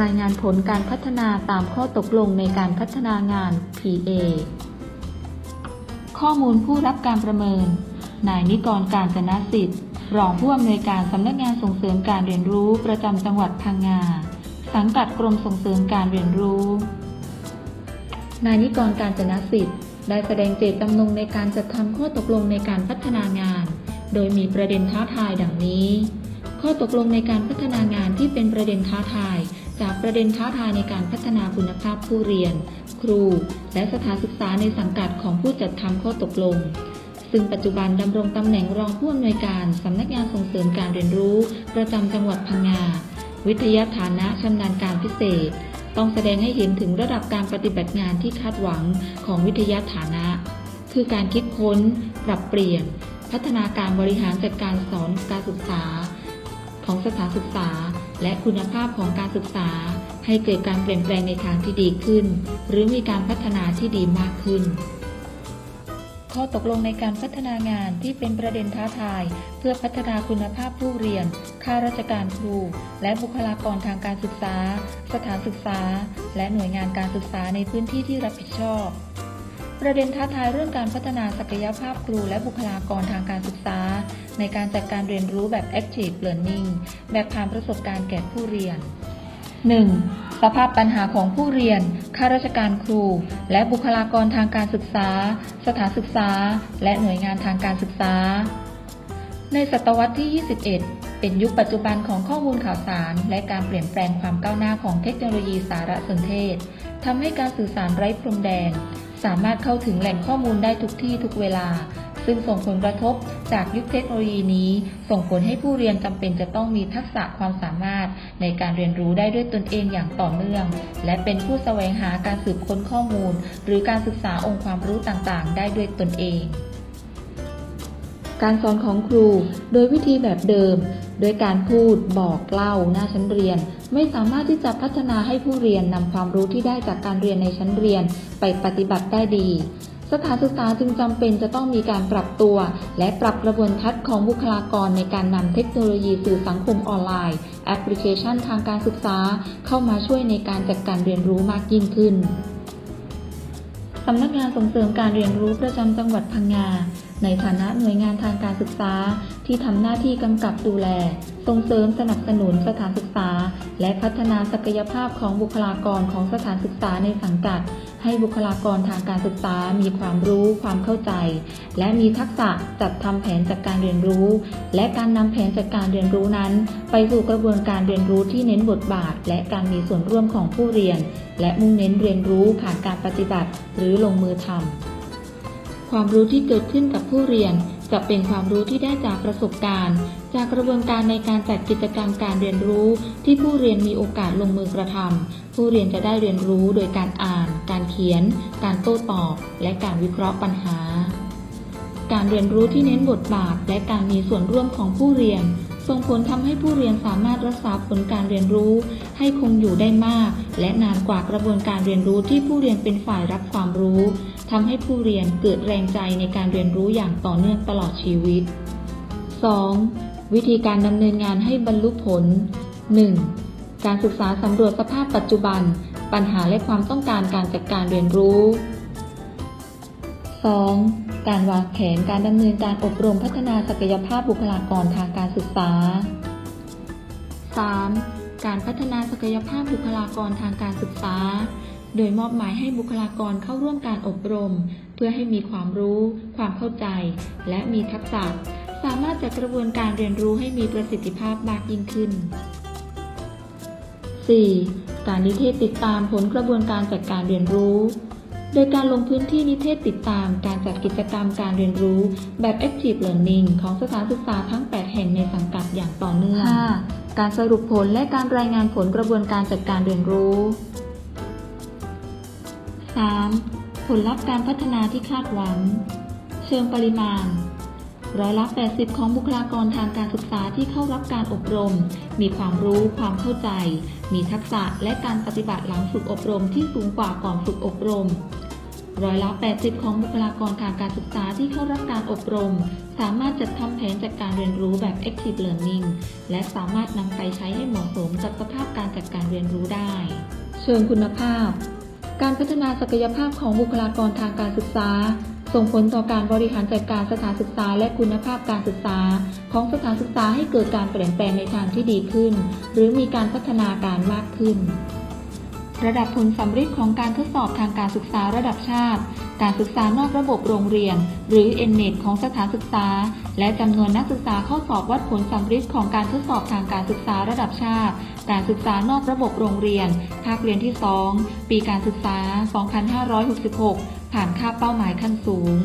รายงานผลการพัฒนาตามข้อตกลงในการพัฒนางาน PA ข้อมูลผู้รับการประเมิน นายนิกรการจนสิทธิ์ รองผู้อำนวยการสำนักงานส่งเสริมการเรียนรู้ประจำจังหวัดพังงา สังกัดกรมส่งเสริมการเรียนรู้ นายนิกรการจนสิทธิ์ ได้แสดงเจตจำนงในการจัดทำข้อตกลงในการพัฒนางาน โดยมีประเด็นท้าทายดังนี้ ข้อตกลงในการพัฒนางานที่เป็นประเด็นท้าทาย จากประเด็นท้าทายในการพัฒนาคุณภาพผู้เรียน ครู และสถานศึกษาในสังกัดของผู้จัดทำข้อตกลง ซึ่งปัจจุบันดำรงตำแหน่งรองผู้อำนวยการสำนักงานส่งเสริมการเรียนรู้ ประจำจังหวัดพังงา วิทยาฐานะชำนาญการพิเศษ ต้องแสดงให้เห็นถึงระดับการปฏิบัติงานที่คาดหวังของวิทยาฐานะ คือการคิดค้น ปรับเปลี่ยน พัฒนาการบริหารจัดการสอนการศึกษา ของสถานศึกษา และคุณภาพของการศึกษาให้เกิดการเปลี่ยนแปลงในทางที่ดีขึ้น หรือมีการพัฒนาที่ดีมากขึ้น ข้อตกลงในการพัฒนางานที่เป็นประเด็นท้าทาย เพื่อพัฒนาคุณภาพผู้เรียน ข้าราชการครู และบุคลากรทางการศึกษา สถานศึกษา และหน่วยงานการศึกษาในพื้นที่ที่รับผิดชอบ ประเด็นท้าทายเรื่องการพัฒนาศักยภาพครูและบุคลากรทางการศึกษา ในการจัดการเรียนรู้แบบ active learning แบบผ่านประสบการณ์แก่ผู้เรียน 1. สภาพปัญหาของผู้เรียน ข้าราชการครู และบุคลากรทางการศึกษา สถานศึกษา และหน่วยงานทางการศึกษา ในศตวรรษที่ 21 เป็นยุคปัจจุบันของข้อมูลข่าวสาร และการเปลี่ยนแปลงความก้าวหน้าของเทคโนโลยีสารสนเทศทำให้การสื่อสารไร้พรมแดน สามารถเข้าถึงแหล่งข้อมูลได้ทุกที่ทุกเวลา ซึ่งส่งผลกระทบจากยุคเทคโนโลยีนี้ ส่งผลให้ผู้เรียนจำเป็นจะต้องมีทักษะความสามารถ ในการเรียนรู้ได้ด้วยตนเองอย่างต่อเนื่อง และเป็นผู้แสวงหาการสืบค้นข้อมูล หรือการศึกษาองค์ความรู้ต่างๆ ได้ด้วยตนเองการสอนของครูโดยวิธีแบบเดิม โดยการพูดบอกเล่าหน้าชั้นเรียน ไม่สามารถที่จะพัฒนาให้ผู้เรียนนำความรู้ที่ได้จากการเรียนในชั้นเรียนไปปฏิบัติได้ดี สถานศึกษาจึงจำเป็นจะต้องมีการปรับตัว และปรับกระบวนทัศน์ของบุคลากรในการนำเทคโนโลยีสื่อสังคมออนไลน์ แอปพลิเคชันทางการศึกษา เข้ามาช่วยในการจัดการเรียนรู้มากยิ่งขึ้นสำนักงานส่งเสริมการเรียนรู้ประจำจังหวัดพังงา ในฐานะหน่วยงานทางการศึกษา ที่ทำหน้าที่กำกับดูแล ส่งเสริมสนับสนุนสถานศึกษา และพัฒนาศักยภาพของบุคลากรของสถานศึกษาในสังกัด ให้บุคลากรทางการศึกษามีความรู้ความเข้าใจ และมีทักษะจัดทำแผนจัดการเรียนรู้ และการนำแผนจัดการเรียนรู้นั้น ไปสู่กระบวนการเรียนรู้ที่เน้นบทบาท และการมีส่วนร่วมของผู้เรียน และมุ่งเน้นเรียนรู้ผ่านการปฏิบัติ หรือลงมือทำความรู้ที่เกิดขึ้นกับผู้เรียน จะเป็นความรู้ที่ได้จากประสบการณ์ จากกระบวนการในการจัดกิจกรรมการเรียนรู้ที่ผู้เรียนมีโอกาสลงมือกระทำผู้เรียนจะได้เรียนรู้โดยการอ่าน การเขียน การโต้ตอบ และการวิเคราะห์ปัญหา การเรียนรู้ที่เน้นบทบาท และการมีส่วนร่วมของผู้เรียน ส่งผลทำให้ผู้เรียนสามารถรักษาผลการเรียนรู้ ให้คงอยู่ได้มาก และนานกว่ากระบวนการเรียนรู้ที่ผู้เรียนเป็นฝ่ายรับความรู้ ทำให้ผู้เรียนเกิดแรงใจในการเรียนรู้อย่างต่อเนื่องตลอดชีวิต 2. วิธีการดำเนินงานให้บรรลุผล 1. การศึกษาสำรวจสภาพปัจจุบัน ปัญหาและความต้องการการจัดการเรียนรู้ 2. การวางแผนการดำเนินการอบรมพัฒนาศักยภาพบุคลากรทางการศึกษา 3. การพัฒนาศักยภาพบุคลากรทางการศึกษา โดยมอบหมายให้บุคลากรเข้าร่วมการอบรม เพื่อให้มีความรู้ ความเข้าใจ และมีทักษะ สามารถจัดกระบวนการเรียนรู้ให้มีประสิทธิภาพมากยิ่งขึ้น 4. การนิเทศติดตามผลกระบวนการจัดการเรียนรู้ โดยการลงพื้นที่นิเทศติดตามการจัดกิจกรรมการเรียนรู้ แบบ Active Learning ของสถานศึกษาทั้ง 8 แห่งในสังกัดอย่างต่อเนื่อง 5. การสรุปผลและการรายงานผลกระบวนการจัดการเรียนรู้ 3. ผลลัพธ์การพัฒนาที่คาดหวัง เชิงปริมาณ ร้อยละ 80 ของบุคลากรทางการศึกษาที่เข้ารับการอบรม มีความรู้ ความเข้าใจ มีทักษะและการปฏิบัติหลังฝึกอบรมที่สูงกว่าก่อนฝึกอบรม ร้อยละ 80 ของบุคลากรทางการศึกษาที่เข้ารับการอบรม สามารถจัดทำแผนจัดการเรียนรู้แบบ Active Learning และสามารถนำไปใช้ให้เหมาะสมกับสภาพการจัดการเรียนรู้ได้ เชิงคุณภาพ การพัฒนาศักยภาพของบุคลากรทางการศึกษา ส่งผลต่อการบริหารจัดการสถานศึกษาและคุณภาพการศึกษา ของสถานศึกษาให้เกิดการเปลี่ยนแปลงในทางที่ดีขึ้น หรือมีการพัฒนาการมากขึ้น ระดับผลสำเร็จของการทดสอบทางการศึกษาระดับชาติ การศึกษานอกระบบโรงเรียน หรือ NNET ของสถานศึกษา และจำนวนนักศึกษาเข้าสอบวัดผลสำเร็จของการทดสอบทางการศึกษาระดับชาติ การศึกษานอกระบบโรงเรียน ภาคเรียนที่ 2 ปีการศึกษา 2566 ผ่านค่าเป้าหมายขั้นสูง